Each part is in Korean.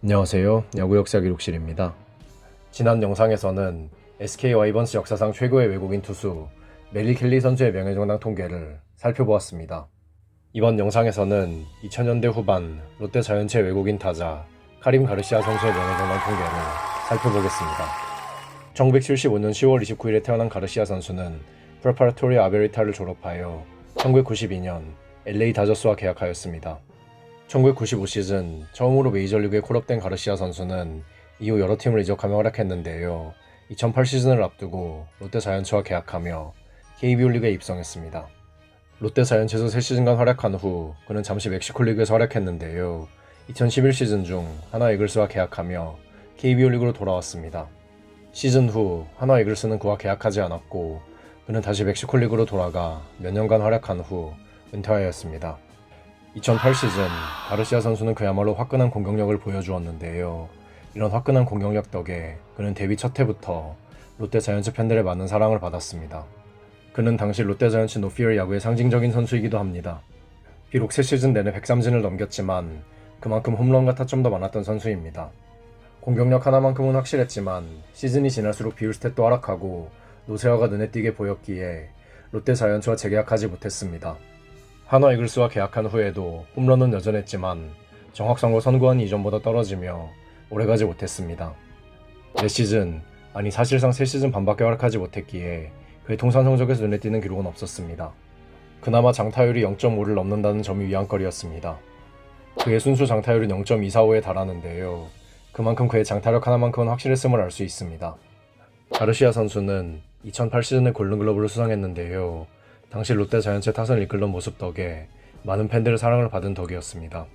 안녕하세요. 야구 역사 기록실입니다. 지난 영상에서는 SK 와이번스 역사상 최고의 외국인 투수 멜리 켈리 선수의 명예정당 통계를 살펴보았습니다. 이번 영상에서는 2000년대 후반 롯데 자이언츠의 외국인 타자 카림 가르시아 선수의 명예정당 통계를 살펴보겠습니다. 1975년 10월 29일에 태어난 가르시아 선수는 프레파라토리 아베리타를 졸업하여 1992년 LA 다저스와 계약하였습니다. 1995 시즌 처음으로 메이저리그에 콜업된 가르시아 선수는 이후 여러 팀을 이적하며 활약했는데요. 2008 시즌을 앞두고 롯데 자이언츠와 계약하며 KBO 리그에 입성했습니다. 롯데 자이언츠에서 3시즌간 활약한 후 그는 잠시 멕시코 리그에서 활약했는데요. 2011 시즌 중 하나 이글스와 계약하며 KBO 리그로 돌아왔습니다. 시즌 후 하나 이글스는 그와 계약하지 않았고 그는 다시 멕시코 리그로 돌아가 몇 년간 활약한 후 은퇴하였습니다. 2008 시즌 가르시아 선수는 그야말로 화끈한 공격력을 보여주었는데요. 이런 화끈한 공격력 덕에 그는 데뷔 첫 해부터 롯데 자이언츠 팬들의 많은 사랑을 받았습니다. 그는 당시 롯데 자이언츠 노피얼 야구의 상징적인 선수이기도 합니다. 비록 3시즌 내내 103진을 넘겼지만 그만큼 홈런과 타점도 많았던 선수입니다. 공격력 하나만큼은 확실했지만 시즌이 지날수록 비율 스탯도 하락하고 노세화가 눈에 띄게 보였기에 롯데 자이언츠와 재계약하지 못했습니다. 한화 이글스와 계약한 후에도 홈런은 여전했지만 정확성과 선구안이 이전보다 떨어지며 오래가지 못했습니다. 4시즌, 아니 사실상 3시즌 반밖에 활약하지 못했기에 그의 통산 성적에서 눈에 띄는 기록은 없었습니다. 그나마 장타율이 0.5를 넘는다는 점이 위안거리였습니다. 그의 순수 장타율은 0.245에 달하는데요. 그만큼 그의 장타력 하나만큼은 확실했음을 알 수 있습니다. 가르시아 선수는 2008 시즌에 골든글러브를 수상했는데요. 당시 롯데 자이언츠의 타선을 이끌던 모습 덕에 많은 팬들의 사랑을 받은 덕이었습니다.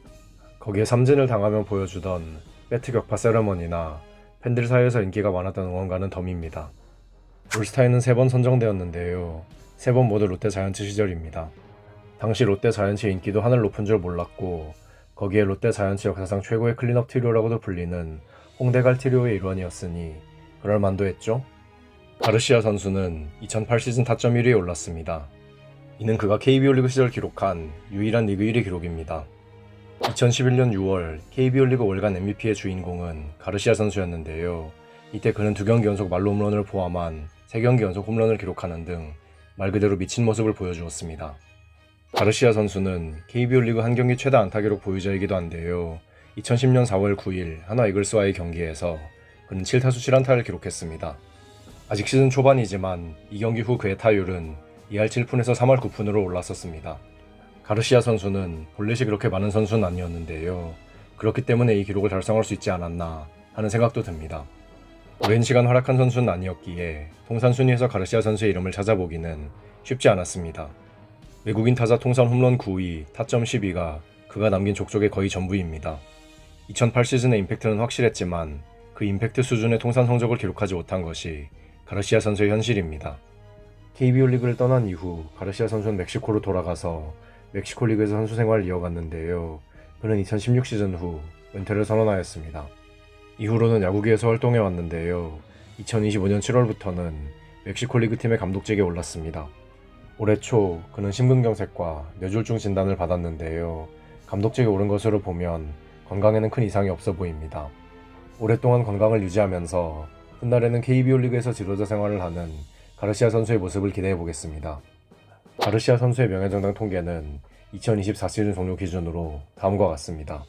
거기에 삼진을 당하면 보여주던 배트 격파 세레머니나 팬들 사이에서 인기가 많았던 응원가는 덤입니다. 올스타에는 세번 선정되었는데요. 세번 모두 롯데 자이언츠 시절입니다. 당시 롯데 자이언츠의 인기도 하늘 높은 줄 몰랐고 거기에 롯데 자이언츠 역사상 최고의 클린업 트리오라고도 불리는 홍대갈 트리오의 일원이었으니 그럴 만도 했죠? 가르시아 선수는 2008 시즌 타점 1위에 올랐습니다. 이는 그가 KBO 리그 시절 기록한 유일한 리그 1위 기록입니다. 2011년 6월 KBO 리그 월간 MVP의 주인공은 가르시아 선수였는데요. 이때 그는 두 경기 연속 말로 홈런을 포함한 세 경기 연속 홈런을 기록하는 등 말 그대로 미친 모습을 보여주었습니다. 가르시아 선수는 KBO 리그 한 경기 최다 안타 기록 보유자이기도 한데요. 2010년 4월 9일 하나 이글스와의 경기에서 그는 7타수 7안타를 기록했습니다. 아직 시즌 초반이지만 이 경기 후 그의 타율은 2할 7푼에서 3할 9푼으로 올랐었습니다. 가르시아 선수는 볼넷이 그렇게 많은 선수는 아니었는데요. 그렇기 때문에 이 기록을 달성할 수 있지 않았나 하는 생각도 듭니다. 오랜 시간 활약한 선수는 아니었기에 통산 순위에서 가르시아 선수의 이름을 찾아보기는 쉽지 않았습니다. 외국인 타자 통산 홈런 9위, 타점 12가 그가 남긴 족족의 거의 전부입니다. 2008 시즌의 임팩트는 확실했지만 그 임팩트 수준의 통산 성적을 기록하지 못한 것이 가르시아 선수의 현실입니다. KBO 리그를 떠난 이후 가르시아 선수는 멕시코로 돌아가서 멕시코 리그에서 선수 생활을 이어갔는데요. 그는 2016 시즌 후 은퇴를 선언하였습니다. 이후로는 야구계에서 활동해 왔는데요. 2025년 7월부터는 멕시코 리그 팀의 감독직에 올랐습니다. 올해 초 그는 심근경색과 뇌졸중 진단을 받았는데요. 감독직에 오른 것으로 보면 건강에는 큰 이상이 없어 보입니다. 오랫동안 건강을 유지하면서 훗날에는 KBO 리그에서 지도자 생활을 하는 가르시아 선수의 모습을 기대해 보겠습니다. 가르시아 선수의 명예정당 통계는 2024 시즌 종료 기준으로 다음과 같습니다.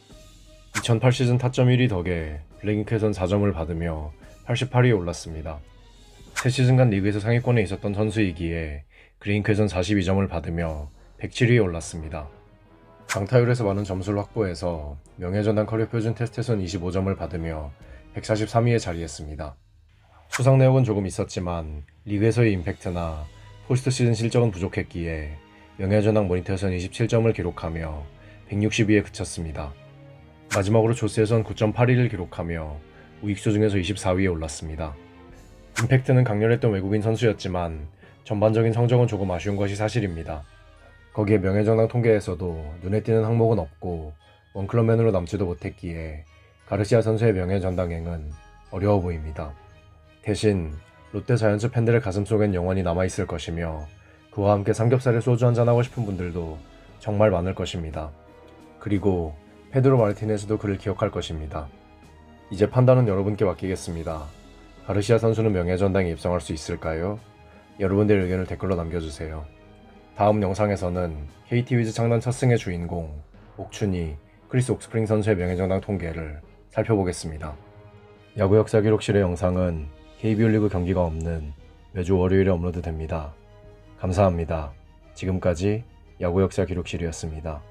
2008 시즌 타점 1위 덕에 블랙잉크에선 4점을 받으며 88위에 올랐습니다. 3시즌간 리그에서 상위권에 있었던 선수이기에 그레인크에선 42점을 받으며 107위에 올랐습니다. 장타율에서 많은 점수를 확보해서 명예전당 커리어 표준 테스트에선 25점을 받으며 143위에 자리했습니다. 수상 내역은 조금 있었지만 리그에서의 임팩트나 포스트 시즌 실적은 부족했기에 명예전당 모니터에선 27점을 기록하며 160위에 그쳤습니다. 마지막으로 조스에선 9.81을 기록하며 우익수 중에서 24위에 올랐습니다. 임팩트는 강렬했던 외국인 선수였지만 전반적인 성적은 조금 아쉬운 것이 사실입니다. 거기에 명예정당 통계에서도 눈에 띄는 항목은 없고 원클럽맨으로 남지도 못했기에 가르시아 선수의 명예전당행은 어려워 보입니다. 대신 롯데 자이언츠 팬들의 가슴속엔 영원히 남아있을 것이며 그와 함께 삼겹살에 소주 한잔하고 싶은 분들도 정말 많을 것입니다. 그리고 페드로 마르티네스도 그를 기억할 것입니다. 이제 판단은 여러분께 맡기겠습니다. 가르시아 선수는 명예전당에 입성할 수 있을까요? 여러분들의 의견을 댓글로 남겨주세요. 다음 영상에서는 KT 위즈 창단 첫 승의 주인공 옥춘이 크리스 옥스프링 선수의 명예정당 통계를 살펴보겠습니다. 야구 역사 기록실의 영상은 KBO 리그 경기가 없는 매주 월요일에 업로드됩니다. 감사합니다. 지금까지 야구 역사 기록실이었습니다.